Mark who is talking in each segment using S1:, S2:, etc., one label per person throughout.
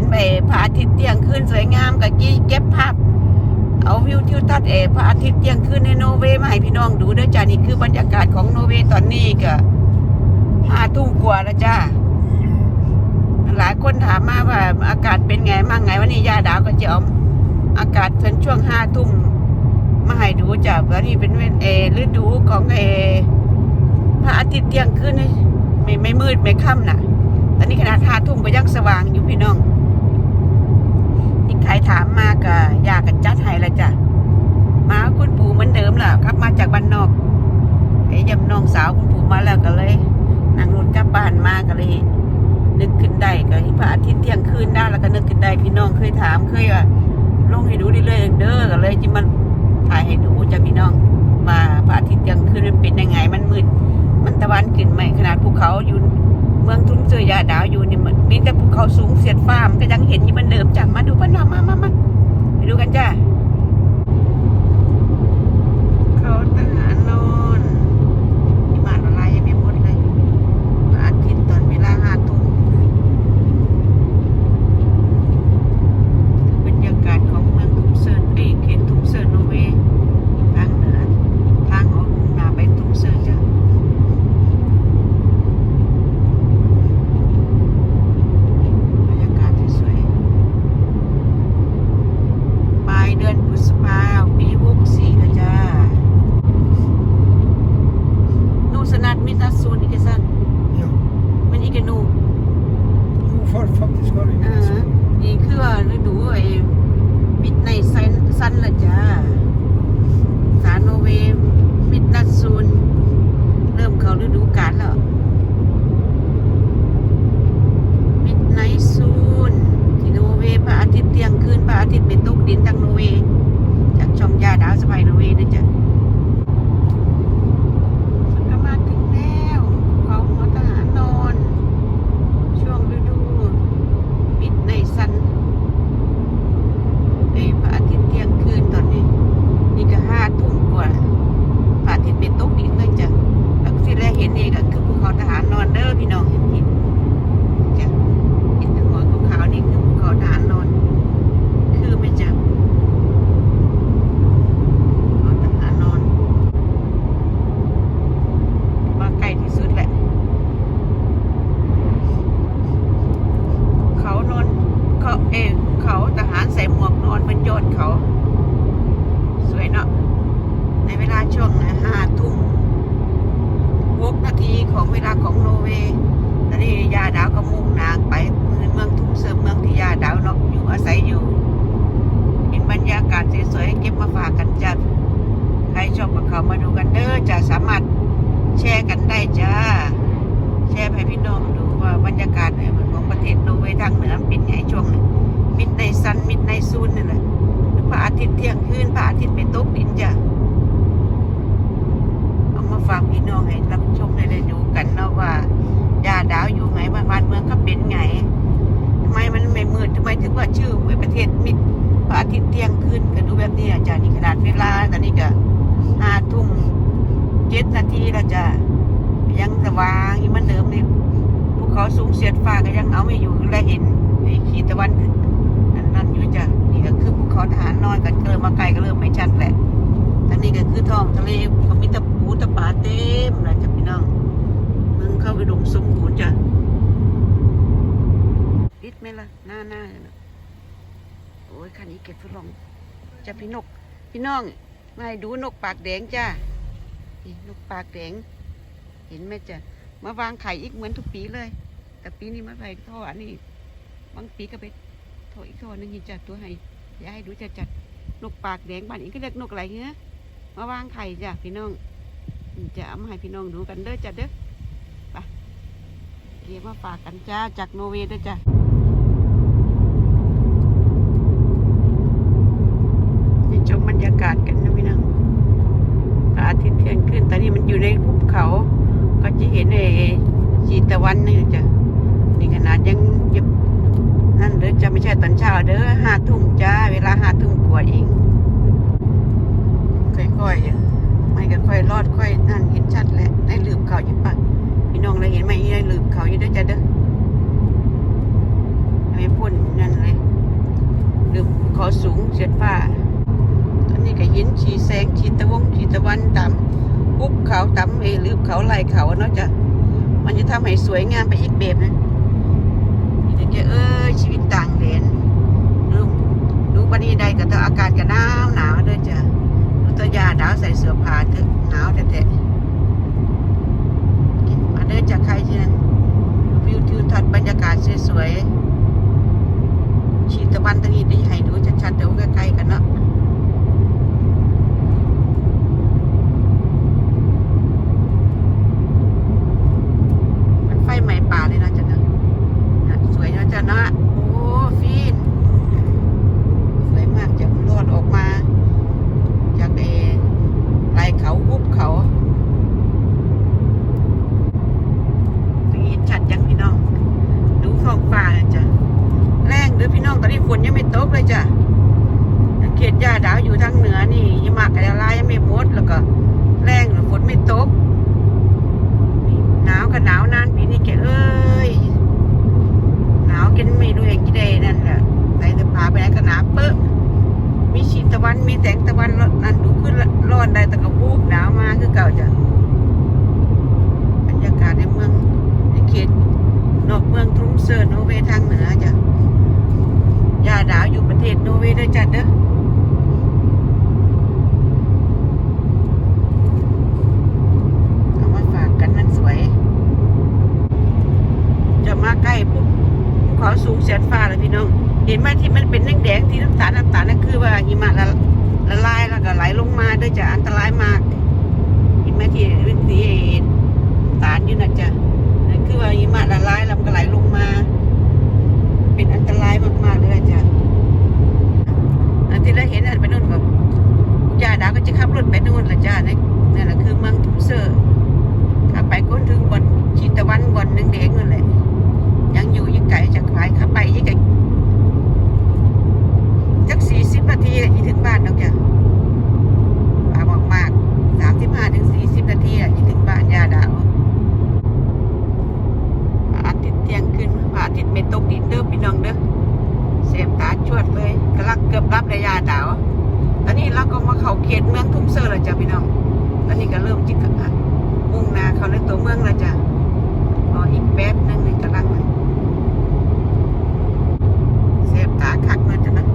S1: นไปพระอาทิตย์เที่ยงคืนสวยงามกับกี้เก็บภาพเอาวิวทิวทัศน์เอพระอาทิตย์เที่ยงคืนในโนเวมาให้พี่น้องดูด้วยจ้านี่คือบรรยากาศของโนเวตอนนี้ก็ห้าทุ่มกว่าแล้วจ้าหลายคนถามมาว่าอากาศเป็นไงมั่งไงวันนี้ยาดาวก็จะเอาอากาศเป็นช่วงห้าทุ่มมาให้ดูจ้ะวันนี้เป็นเวนเอฤดูของเอพระอาทิตย์เที่ยงคืนนี่ไม่ไม่มืดไม่ค่ำน่ะตอนนี้ขนาดห้าทุ่มก็ยังสว่างอยู่พี่น้องอีกใครถามมาก็อยากกันจัดให้ละจ้ะมาคุณปู่เหมือนเดิมล่ะครับมาจากบ้านนอก ไอ้ยำน้องสาวคุณปู่มาแล้วก็เลยนั่งรถกลับบ้านมาก็เลย นึกขึ้นได้ก็พระอาทิตย์เที่ยงคืนได้แล้วก็นึกขึ้นได้พี่น้องเคยถามเคยว่าลงให้ดูดิเลยเด้อก็เลยจิมันถ่ายให้ดูจ้ะพี่น้องว่าพระอาทิตย์เที่ยงคืนมันเป็นยังไงมันมืดมันตะวันขึ้นไหมขนาดภูเขาอยู่เมืองทุ่งเสือยาดาวอยู่นี่มันมีแต่ภูเขาสูงเสียดฟ้ามันก็ยังเห็นอยู่มันเดิมจ้ะมาดูกันหน่อยมามามาไปดูกันจ้ะ จ้ะใครชอบก็เข้ามาดูกันเด้อจะสามารถแชร์กันได้จ้าแชร์ให้พี่น้องดูว่าบรรยากาศเนี่ยของประเทศโนเวย์ทางเหนือเป็นไงช่วงมิดในซันมิดในซูนนี่แหละพระอาทิตย์เที่ยงคืนพระอาทิตย์เป็นตกดินจ้ะเอามาฝากพี่น้องให้รับชมได้ได้ดูกันเนาะว่ายาดาวอยู่ไงบ้านบ้านเมืองเขาเป็นไงทำไมมันไม่มืดทำไมถึงว่าชื่อประเทศมิด พระอาทิตย์เที่ยงคืนก็ดูแบบนี้อาจารย์นี่ขนาดเวลาตอนนี้ก็ห้าทุ่มเจ็ดนาทีแล้วจ้ะยังสว่างอยู่เหมือนเดิมนี่ภูเขาสูงเสียดฟ้าก็ยังเอาไม่อยู่และเห็นไอ้ขีดตะวันขึ้นนั่นนั่นอยู่จ้ะนี่ก็คือภูเขาทหารน้อยกันเริ่มมาไกลก็เริ่มไม่ชัดแหละทางนี้ก็คือท้องทะเลก็มีตะปูตะปาเต็มเลยจ้ะพี่น้องมึงเข้าไปดมสมบูรณ์จ้ะติดไหมล่ะหน้าหน้า โอ้ยคันนี้เก็บฝรั่งจะพี่นก พี่น้องมาให้ดูนกปากแดงจ้ะนี่นกปากแดง เห็นไหมจ๊ะมาวางไข่อีกเหมือนทุกปีเลย แต่ปีนี้มาใส่ท่ออันนี้บางปีก็ไปท่ออีกท่อนึงนี่จ้ะตัวให้อย่าให้ดูจะจัดนกปากแดงบ้านนี้ก็เรียกนกอะไรเงี้ยมาวางไข่จ้ะพี่น้องจะเอามาให้พี่น้องดูกันเด้อจ้ะเด้อไปเกี่ยวมาฝากกันจ้าจากโนเวย์เด้อจ้ะ วันนี่จ้ะนี่ขนาดยังยังนั่นเด้อจะไม่ใช่ ตอนเช้าเด้อห้าทุ่มจ้า เวลาห้าทุ่มกว่าเองค่อยๆไม่ก็ค่อยรอดค่อยนั่นเห็นชัดแหละได้ลืมเขาอยู่ปะพี่น้องเลยเห็นไหมได้ลืมเขาอยู่ด้อจ้ะเด้อไม่พ่นนั่นเลยลืมขอสูงเสียดฟ้าตอนนี้ก็เห็นชีแสงชีตะวงชีตะวันต่ำปุ๊บเขาต่ำเอยหรือเขาไหลเขาเนาะจ้ะมันจะทำให้สวยงามไปอีกแบบนะนี่จะเอ้ยชีวิตต่างแดนดูดูปานนี้ใดก็ต้องอากาศก็หนาวหนาวเด้วยจ้ะ หนาวใส่เสื้อผ้าเถอะหนาวแท้ๆมาเดินจากใครที่นั่นวิวทิวทัศน์บรรยากาศสวยๆชีตะวันตะนี้ได้ให้ดูชัดๆเดี๋ยวใกล้ๆกันเนาะ มันไฟไหม้ป่าเลยนะจ๊ะเนอะนะสวยนะจ๊ะเนอะโอ้ฟีนสวยมากจะรอดออกมา จากเอลายเขาหุบเขาตรงนี้ชัดยังพี่น้อง ดูท้องฟ้าเลยจ้ะแรงเด้อพี่น้องตอนนี้ฝนยังไม่ตกเลยจ้ะเขตย่าดาวอยู่ทางเหนือนี่ยังมากกระลายยังไม่หมดแล้วก็แรงหรือฝนไม่ตก หนาวก็หนาวนานปีนี้แกเอ้ย หนาวกินไม่รู้เองกี่เดนั่นแหละใส่เสื้อผ้าไปไหนก็หนาวเป๊ะมีชีตะวันมีแสงตะวันนั่นดูขึ้นร้อนได้แต่ก็วูบหนาวมาคือเก่าจ้ะบรรยากาศในเมืองในเขตนอกเมืองทรุมเซอร์โนเวย์ทางเหนือจ้ะย่า ดาวอยู่ประเทศโนเวย์ด้วยจ้ะเด้อเอามาฝากกันมันสวยจะมาใกล้ปุ๊บขาสูงเสียดฟ้าเลยพี่น้อง เห็นไหมที่มันเป็นแดงๆที่น้ำตาลน้ำตาลนั่นคือว่าหิมะละละลายแล้วก็ไหลลงมาด้วยจะอันตรายมาก เห็นไหมที่วิธีตาลอยู่นะจ๊ะนั่นคือว่าหิมะละลายแล้วมันก็ไหลลงมา เป็นอันตรายมากๆเลยจ้ะอันที่เราเห็นอันไปนู่นกับจ่าดาวก็จะขับรถไปนู่นละจ้านั่นนั่นแหละคือเมืองทุ่งเซอร์ ขับไปก้นถึงบนชีตะวันบนหนึ่งเด้งนั่นแหละยังอยู่ยังไกลจากขายขับไปยังไกลจักสี่สิบนาทีก็ยี่ถึงบ้านแล้วจ้ะปามากมากสามสิบห้าถึงสี่สิบนาทีอะยี่ถึงบ้านยาดาวพระอาทิตย์เที่ยงขึ้นพระอาทิตย์ไม่ตกดินเด้อพี่น้องเด้อเสียบตาชวดเลยกำลังเกือบรับระยะดาว ตอนนี้เราก็มา เข้าเขตเมืองทุ่งเซอร์ล้วจ้ะพี่น้องตอนนี้ก็เริ่มจิกอะมุ่งนาเขาในตัวเมืองล้วจ้ะรออีกแป๊บนึงนี่กำลังเสพตาคักเลยจ้ะนะ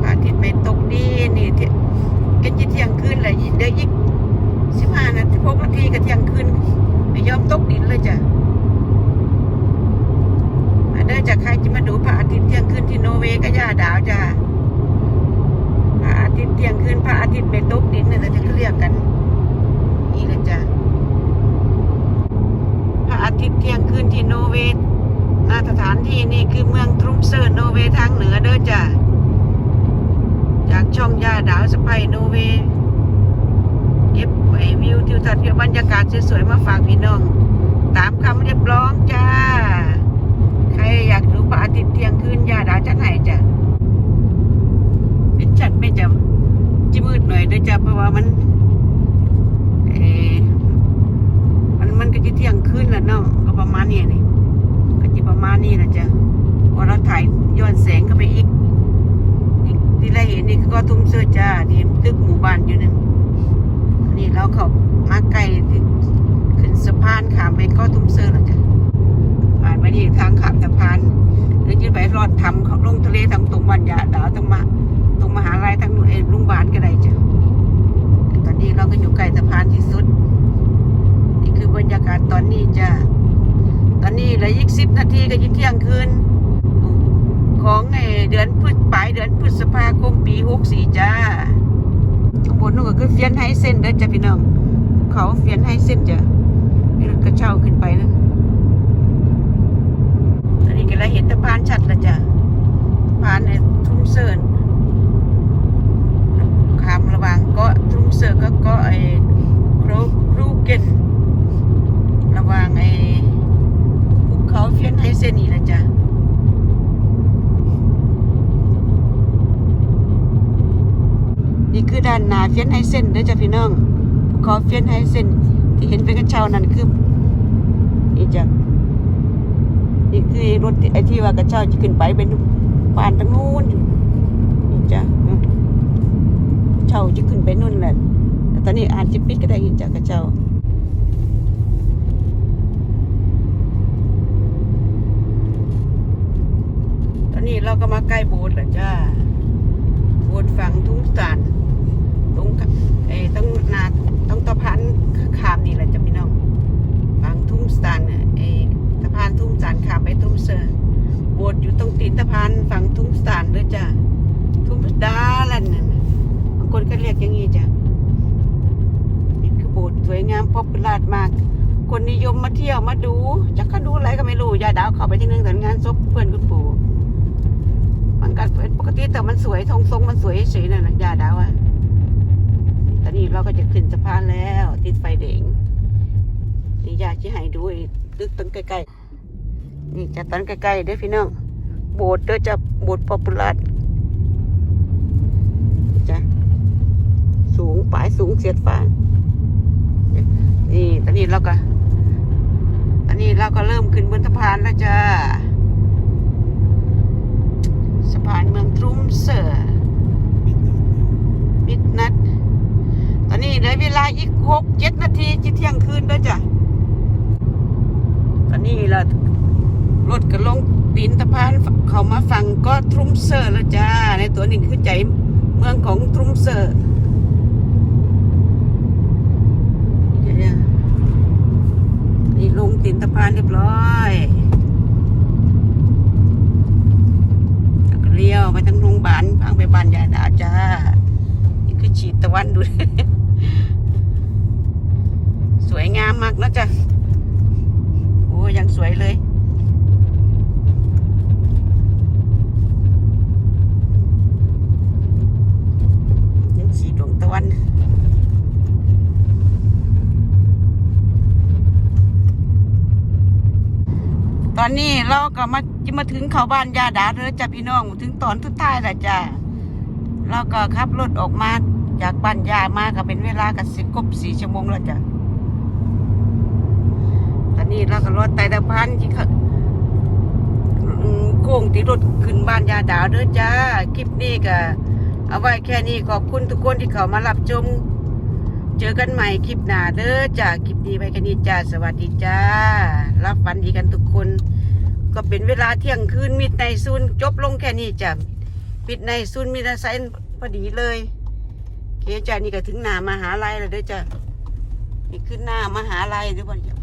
S1: พระอาทิตย์ไม่ตกดีนี่เกันจะเที่ยงคืนเลยเดี๋ยวอีกสิบห้านาทีพกนาทีก็เที่ยงคืนไม่ยอมตกดินเลยจ้ะมาเด้อจากใครจะมาดูพระอาทิตย์เที่ยงคืนที่โนเวก็ย่าดาวจ้ะ อาทิตย์เที่ยงคืนพระอาทิตย์ไม่ตกดินนี่นแหละที่เขาเรียกกันนี่เลยจ้ะพระอาทิตย์เที่ยงคืนที่โนเวย์หน้าสถานที่นี่คือเมืองทรุมเซอร์โนเวย์ทางเหนือเด้อจ้ะจากช่องยาดาวสไปโนเวย์เก็บไว้วิวทิวทัศน์บรรยากาศสวยๆมาฝากพี่น้อง ตามคำเรียบร้องจ้า ใครอยากดูพระอาทิตย์เที่ยงคืนยาดาวจะไหนจ้ะ ไม่จำจิมืดหน่อยด้อจ้ะเพราะว่ามันเอมันมันก็จะเที่ยงคืนแล้วเนาะก็ประมาณนี้นี่ก็จะประมาณนี้นะจ๊ะพอเราถ่ายย้อนแสงเข้าไปอีกอีกที่เราเห็นนี่ก็ทุ่มเสื้อจ้าที่ตึกหมู่บ้านอยู่นั่นนี่เราเขามาใกลที่ขึ้นสะพานขามไปก็ทุ่มเสื้อแล้วจ้ะผ่านไปนี่ทางขามสะพานหรือจะไปรอดทำเขาลงทะเลทางตรงวันยาดาวตรงมา มหาลัยทางเออลุงบาลก็ได้จ้ะตอนนี้เราก็อยู่ใกล้สะพานที่สุด นี่คือบรรยากาศตอนนี้จ้ะตอนนี้เหลืออีกสิบนาทีก็จะเที่ยงคืนของไอเดือนพฤษปลายเดือนพฤษภาคมปีหกสี่จ้าข้างบนนู่นก็คือเฟียนไฮเส้นเด้อจ้ะพี่น้องเขาเฟียนไฮเส้นจ้ะนี่รถกระเช้าขึ้นไปนะตอนนี้ก็เลยเห็นสะพานชัดล้วจ้ะพานในทุ่งเซิน ขามระหว่างเกาะทุ่งเสือกับเกาะไอ้ครูครูเกน ระหว่างไอ้ภูเขาเฟียนไฮเซนนี่แหละจ้ะ นี่คือด้านหน้าเฟียนไฮเซนเด้อจ้ะ พี่น้องภูเขาเฟียนไฮเซนที่เห็นเป็นกระเช้านั่นคือนี่จ้ะนี่คือรถไอที่ว่ากระเช้าจะขึ้นไปเป็นบ้านตรงนู้นอยู่นี่จ้ะเช้าจะขึ้นไปนู่นแหละแต่ตอนนี้อาจจะปิดก็ได้อีกจ้ะกระเช้าตอนนี้เราก็มาใกล้โบสถ์แล้วจ้าโบสถ์ฝั่งทุ่งสาน ตรงกับไอ้ต้องนาต้องตะพานขามนี่แหละจ้ะพี่น้องฝั่งทุ่งสานน่ะไอ้ตะพานทุ่งสานขามไปทุ่งเซอร์โบสถ์อยู่ตรงตีนตะพานฝั่งทุ่งสานด้วยจ้ะทุ่งดาลันนั่นน่ะบางคนก็เรียกอย่างนี้จ้ะนี่คือโบสถ์สวยงามป๊อปปูล่ามาก คนนิยมมาเที่ยวมาดูจะเขาดูอะไรก็ไม่รู้ยายดาวเข้าไปที่นึงแต่งานศพเพื่อนคุณปู่มันก็ปกติแต่มันสวยทรงทรงมันสวยเฉยๆนั่นนะยาดาวอะ นนี้เราก็จะขึ้นสะพานแล้ว ติดไฟแดงนี่ยาจะให้ดูอีกตึกต้นใกล้ๆนี่จะต้นใกล้ๆเด้อพี่น้องโบสถ์เด้อจะโบสถ์ป๊อปปูล่าจ้ะสูงปลายสูงเสียดฟ้านี่ตอนนี้เราก็ตอนนี้เราก็เริ่มขึ้นบนสะพานแล้วจ้า สะพานเมืองทรุมเซอร์มิดนัด ตอนนี้เหลือเวลาอีกหกเจ็ดนาทีจะเที่ยงคืนแล้วจ้ะตอนนี้เรารถก็ลงตีนสะพานเขามาฟังก็ทรุมเซอร์แล้วจ้า ในตัวนี้คือใจเมืองของทรุมเซอร์นี่ลงตีนสะพานเรียบร้อยกเลี้ยวไปทางโรงพยาบาลทางไปบ้านยายดาจ้า นี่คือฉีดตะวันดู สวยงามมากนะจ๊ะโอ้ยังสวยเลย ยังสีดวงตะวันตอนนี้เราก็มาจะมาถึงเขาบ้านยาดาเลยจ้ะพี่น้องถึงตอนทุดท้ายแหล้วจ้ะเราก็ขับรถออกมาจากบ้านยามาก็เป็นเวลากับสิบกบสี่ชั่วโมงแล้วจ้ะ นนี้เราก็รถไต่ตะพานที่ขโค้งที่รถขึ้นบ้านยาดาวเด้อจ้า คลิปนี้ก็เอาไว้แค่นี้ขอบคุณทุกคนที่เขามารับชม เจอกันใหม่คลิปหน้าเด้อจ้า คลิปนี้ไปแค่นี้จ้า สวัสดีจ้า รับฝันดีกันทุกคน ก็เป็นเวลาเที่ยงคืนมิดในซูนจบลงแค่นี้จ้ะมิดในซูนมีนาไซน์พอดีเลยเคจ้านี่ก็ถึงหน้ามหาลัยแล้วเด้อจ้ะนี่ขึ้นหน้ามหาลัยเด้วยบ่